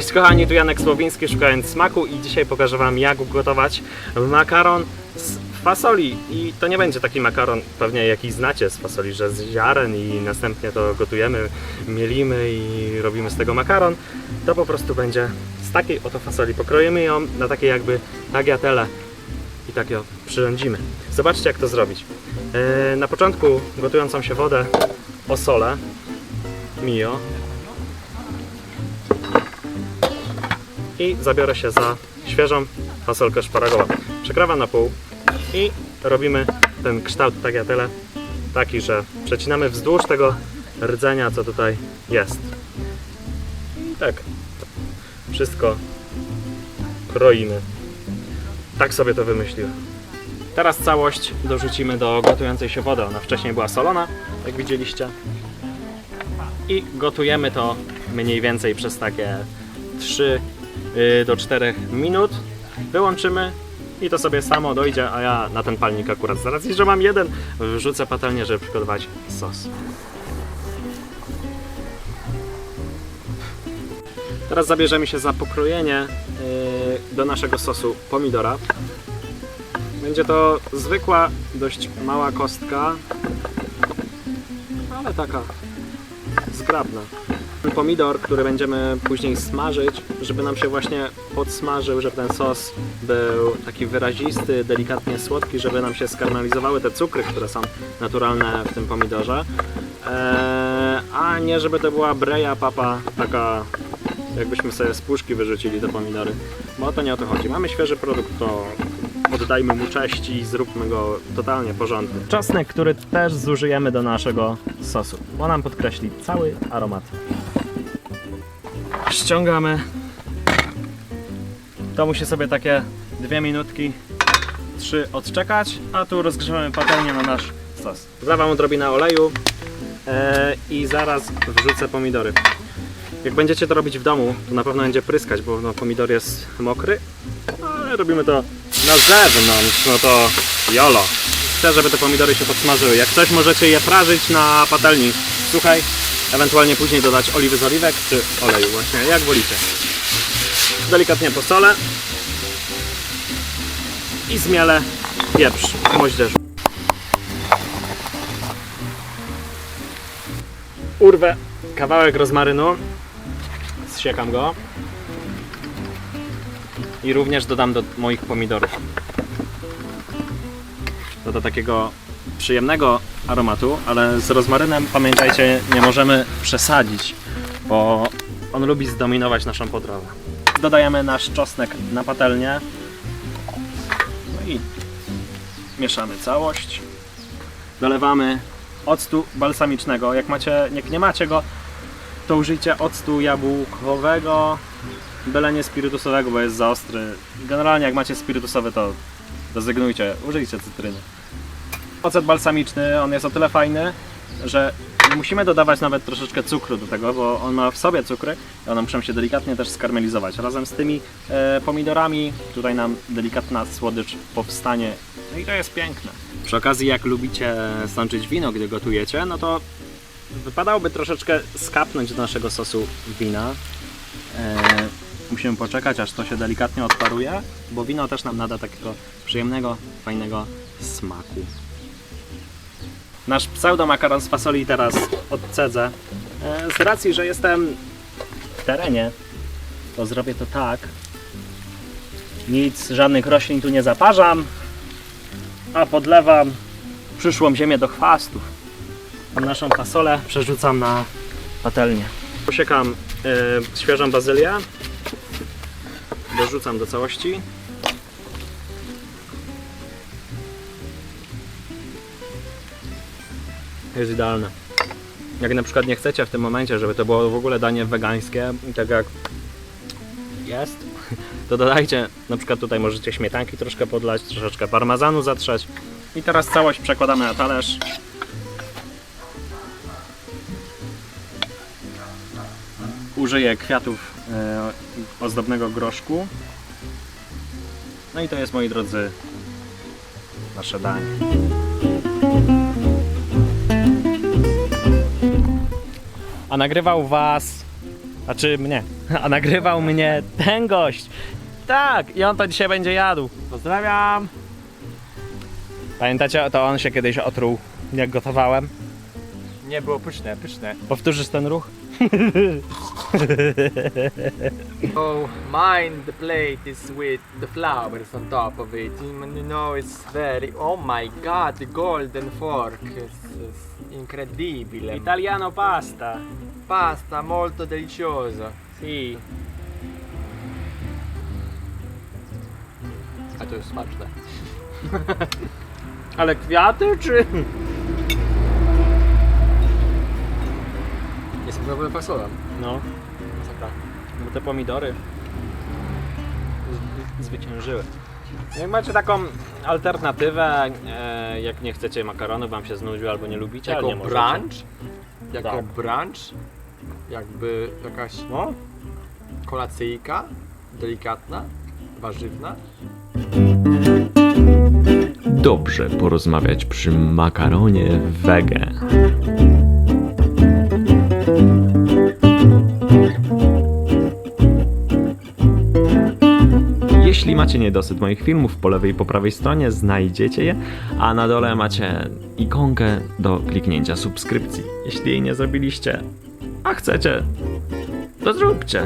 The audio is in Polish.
Cześć kochani, tu Janek Słowiński szukając smaku i dzisiaj pokażę Wam jak ugotować makaron z fasoli. I to nie będzie taki makaron pewnie jaki znacie z fasoli, że z ziaren i następnie to gotujemy, mielimy i robimy z tego makaron. To po prostu będzie z takiej oto fasoli. Pokroimy ją na takie jakby tagliatelle i tak ją przyrządzimy. Zobaczcie jak to zrobić. Yy, Na początku gotującą się wodę osolę mio i zabiorę się za świeżą fasolkę szparagową. Przekrawam na pół i robimy ten kształt tagliatelle taki, że przecinamy wzdłuż tego rdzenia, co tutaj jest. I tak wszystko kroimy. Tak sobie to wymyśliłem. Teraz całość dorzucimy do gotującej się wody. Ona wcześniej była solona, jak widzieliście. I gotujemy to mniej więcej przez takie 3 y, do 4 minut. Wyłączymy i to sobie samo dojdzie, a ja na ten palnik akurat z racji, że mam jeden, wrzucę patelnię, żeby przygotować sos. Teraz zabierzemy się za pokrojenie y, do naszego sosu pomidora. Będzie to zwykła, dość mała kostka, ale taka zgrabna. Pomidor, który będziemy później smażyć, żeby nam się właśnie podsmażył, żeby ten sos był taki wyrazisty, delikatnie słodki, żeby nam się skarmelizowały te cukry, które są naturalne w tym pomidorze. Eee, a nie żeby to była breja papa, taka jakbyśmy sobie z puszki wyrzucili te pomidory, bo to nie o to chodzi. Mamy świeży produkt, to oddajmy mu cześć i zróbmy go totalnie porządny. Czosnek, który też zużyjemy do naszego sosu, bo nam podkreśli cały aromat. Ściągamy. To musi sobie takie dwie minutki, trzy odczekać, a tu rozgrzewamy patelnię na nasz sos. Zlewam odrobinę oleju e, i zaraz wrzucę pomidory. Jak będziecie to robić w domu, to na pewno będzie pryskać, bo no, pomidor jest mokry, ale robimy to na zewnątrz, no to jolo. Chcę, żeby te pomidory się podsmażyły. Jak coś możecie je prażyć na patelni suchej, ewentualnie później dodać oliwy z oliwek czy oleju właśnie, jak wolicie. Delikatnie posolę i zmielę pieprz w moździerzu. Urwę kawałek rozmarynu, zsiekam go i również dodam do moich pomidorów. To do takiego przyjemnego aromatu, ale z rozmarynem pamiętajcie, nie możemy przesadzić, bo on lubi zdominować naszą potrawę. Dodajemy nasz czosnek na patelnię no i mieszamy całość. Dolewamy octu balsamicznego. Jak macie, jak nie macie go, to użyjcie octu jabłkowego, byle nie spirytusowego, bo jest za ostry. Generalnie jak macie spirytusowy, to rezygnujcie, użyjcie cytryny. Ocet balsamiczny, on jest o tyle fajny, że musimy dodawać nawet troszeczkę cukru do tego, bo on ma w sobie cukry i one muszą się delikatnie też skarmelizować. Razem z tymi e, pomidorami tutaj nam delikatna słodycz powstanie. No i to jest piękne. Przy okazji, jak lubicie sączyć wino, gdy gotujecie, no to wypadałoby troszeczkę skapnąć do naszego sosu wina. E, musimy poczekać, aż to się delikatnie odparuje, bo wino też nam nada takiego przyjemnego, fajnego smaku. Nasz pseudo makaron z fasoli teraz odcedzę. E, Z racji, że jestem w terenie, to zrobię to tak. Nic, żadnych roślin tu nie zaparzam, a podlewam przyszłą ziemię do chwastów. Naszą fasolę przerzucam na patelnię. Posiekam e, świeżą bazylię. Dorzucam do całości. Jest idealne. Jak na przykład nie chcecie w tym momencie, żeby to było w ogóle danie wegańskie, tak jak jest, to dodajcie, na przykład tutaj możecie śmietanki troszkę podlać, troszeczkę parmezanu zatrzeć. I teraz całość przekładamy na talerz. Użyję kwiatów e, ozdobnego groszku. No i to jest, moi drodzy, nasze danie. A nagrywał Was Znaczy mnie. A nagrywał mnie ten gość. Tak, i on to dzisiaj będzie jadł. Pozdrawiam. Pamiętacie, to on się kiedyś otruł, jak gotowałem. Nie było pyszne, pyszne. Powtórzysz ten ruch? Oh, mine the plate is with the flowers on top of it. And you know it's very. Oh my god, the golden fork is, is incredibile. Italiano pasta. Pasta molto deliziosa. Si. A to jest smaczne. Ale kwiaty czy? Jest problem fasolem. No, Masakra. bo te pomidory z- zwyciężyły. Jak macie taką alternatywę, e, jak nie chcecie makaronu, wam się znudził albo nie lubicie, ale Jako nie możecie. brunch? Jako Tak. brunch? Jakby jakaś No, kolacyjka? Delikatna? Warzywna? dobrze porozmawiać przy makaronie wege. Macie niedosyt moich filmów, po lewej i po prawej stronie znajdziecie je, a na dole macie ikonkę do kliknięcia subskrypcji. Jeśli jej nie zrobiliście, a chcecie, to zróbcie.